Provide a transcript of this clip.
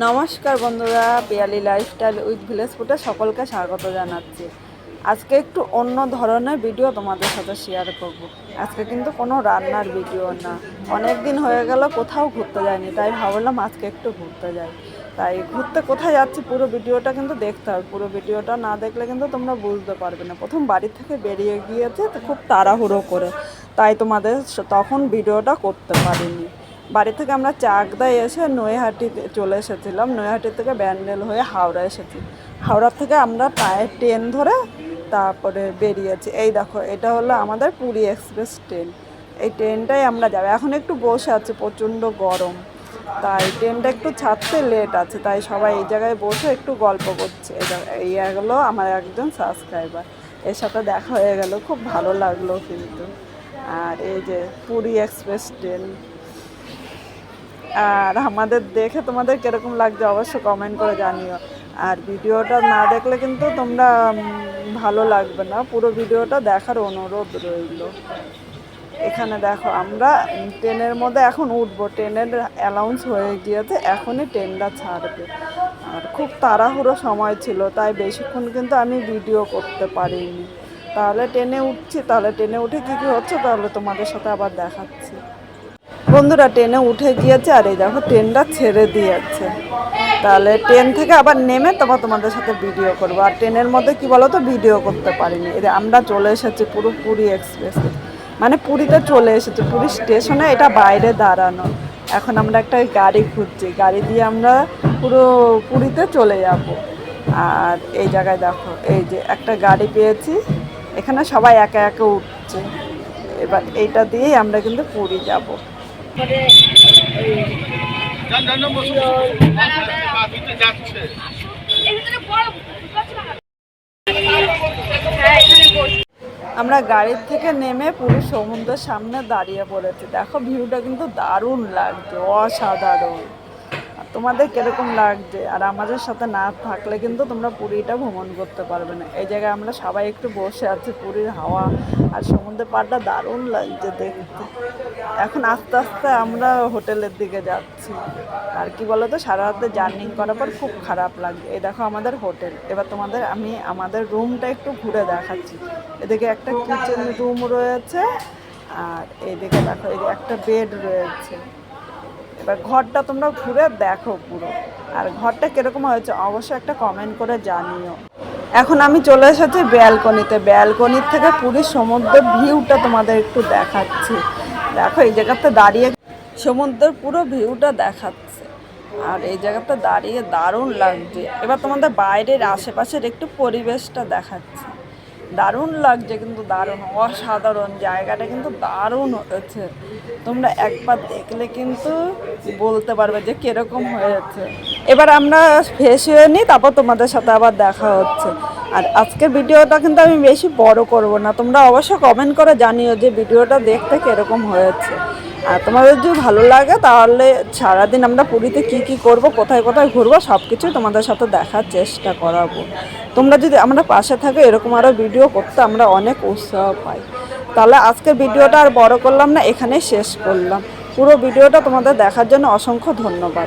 নমস্কার বন্ধুরা Piyali lifestyle with village ফুটে সকলকে স্বাগত জানাচ্ছি। আজকে একটু অন্য ধরনের ভিডিও তোমাদের সাথে শেয়ার করব। আজকে কিন্তু কোনো রান্নার ভিডিও না। অনেক দিন হয়ে গেল, কোথাও ঘুরতে যায়নি তাই ভাবলাম আজকে একটু ঘুরতে যাই। তাই ঘুরতে কোথায় যাচ্ছি পুরো ভিডিওটা কিন্তু দেখতে হবে। পুরো ভিডিওটা না দেখলে কিন্তু তোমরা বুঝতে পারবে না। প্রথম বাড়ি থেকে বেরিয়ে গিয়েছে খুব তাড়াহুড়ো করে। তাই তোমাদের তখন ভিডিওটা করতে পারিনি। বাড়ি থেকে আমরা চাকদায় এসে নৈহাটিতে চলে এসেছিলাম। নৈহাটি থেকে ব্যান্ডেল হয়ে হাওড়া এসেছি। হাওড়া থেকে আমরা পায়ে ট্রেন ধরে তারপরে বেরিয়েছি। এই দেখো, এটা হলো আমাদের পুরী এক্সপ্রেস ট্রেন। এই ট্রেনটাই আমরা যাব। এখন একটু বসে আছি, প্রচণ্ড গরম। তাই ট্রেনটা একটু ছাড়তে লেট আছে। তাই সবাই এই জায়গায় বসে একটু গল্প করছে। এই হলো আমার একজন সাবস্ক্রাইবার এর সাথে দেখা হয়ে গেল। খুব ভালো লাগল কিন্তু। আর এই যে পুরী এক্সপ্রেস ট্রেন। আর আমাদের দেখে তোমাদের কীরকম লাগছে অবশ্যই কমেন্ট করে জানিও। আর ভিডিওটা না দেখলে কিন্তু তোমরা ভালো লাগবে না। পুরো ভিডিওটা দেখার অনুরোধ রইল। এখানে দেখো, আমরা ট্রেনের মধ্যে এখন উঠবো। ট্রেনের অ্যালাউন্স হয়ে গিয়েছে, এখনই ট্রেনটা ছাড়বে। আর খুব তাড়াহুড়ো সময় ছিল, তাই বেশিক্ষণ কিন্তু আমি ভিডিও করতে পারিনি। তাহলে ট্রেনে উঠছি, তাহলে ট্রেনে উঠে কী কী হচ্ছে তাহলে তোমাদের সাথে আবার দেখাচ্ছি। বন্ধুরা, ট্রেনে উঠে গিয়েছে আর এই দেখো, ট্রেনটা ছেড়ে দিয়েছে। তাহলে ট্রেন থেকে আবার নেমে তোমার তোমাদের সাথে ভিডিও করব। আর ট্রেনের মধ্যে কি বলো তো ভিডিও করতে পারিনি। আমরা চলে এসেছি পুরো পুরী এক্সপ্রেসে মানে পুরীতে চলে এসেছি, পুরী স্টেশনে এটা বাইরে দাঁড়ানো। এখন আমরা একটা গাড়ি খুঁজছি। গাড়ি দিয়ে আমরা পুরো পুরীতে চলে যাব। আর এই জায়গায় দেখো, এই যে একটা গাড়ি পেয়েছি। এখানে সবাই একে একে উঠছে। এবার এইটা দিয়েই আমরা কিন্তু পুরী যাব। আমরা গাড়ির থেকে নেমে পুরো সমুদ্রের সামনে দাঁড়িয়ে পড়েছি। দেখো ভিউটা কিন্তু দারুণ লাগছে অসাধারণ। তোমাদের কীরকম লাগছে? আর আমাদের সাথে না থাকলে কিন্তু তোমরা পুরীটা ভ্রমণ করতে পারবে না। এই জায়গায় আমরা সবাই একটু বসে আছি, পুরীর হাওয়া আর সমুদ্রের পাড়টা দারুণ লাগছে দেখতে। এখন আস্তে আস্তে আমরা হোটেলের দিকে যাচ্ছি। আর কি বলতো, সারা রাতে জার্নি করার পর খুব খারাপ লাগছে। এই দেখো আমাদের হোটেল। এবার তোমাদের আমি আমাদের রুমটা একটু ঘুরে দেখাচ্ছি। এদিকে একটা কিচেন রুম রয়েছে আর এদিকে দেখো এই একটা বেড রয়েছে। এবার ঘরটা তোমরা ঘুরে দেখো পুরো। আর ঘরটা কীরকম হয়েছে অবশ্যই একটা কমেন্ট করে জানিও। এখন আমি চলে এসেছি ব্যালকনিতে। ব্যালকনির থেকে পুরীর সমুদ্রের ভিউটা তোমাদের একটু দেখাচ্ছি। দেখো, এই জায়গাতে দাঁড়িয়ে সমুদ্রের পুরো ভিউটা দেখাচ্ছে। আর এই জায়গাতে দাঁড়িয়ে দারুণ লাগছে। এবার তোমাদের বাইরের আশেপাশের একটু পরিবেশটা দেখাচ্ছি। দারুণ লাগছে, কিন্তু দারুণ, অসাধারণ জায়গাটা কিন্তু দারুণ হয়েছে। তোমরা একবার দেখলে কিন্তু বলতে পারবে যে কীরকম হয়েছে। এবার আমরা ফ্রেশ হয়ে নিই, তারপর তোমাদের সাথে আবার দেখা হচ্ছে। আর আজকের ভিডিওটা কিন্তু আমি বেশি বড় করব না, তোমরা অবশ্য কমেন্ট করে জানিও যে ভিডিওটা দেখতে কীরকম হয়েছে। আর তোমাদের যদি ভালো লাগে তাহলে সারাদিন আমরা পুরীতে কি কি করব, কোথায় কোথায় ঘুরবো সব কিছু তোমাদের সাথে দেখার চেষ্টা করাবো। তোমরা যদি আমরা পাশে থাকো, এরকম আরও ভিডিও করতে আমরা অনেক উৎসাহ পাই। তাহলে আজকের ভিডিওটা আর বড় করলাম না এখানে শেষ করলাম। পুরো ভিডিওটা তোমাদের দেখার জন্য অসংখ্য ধন্যবাদ।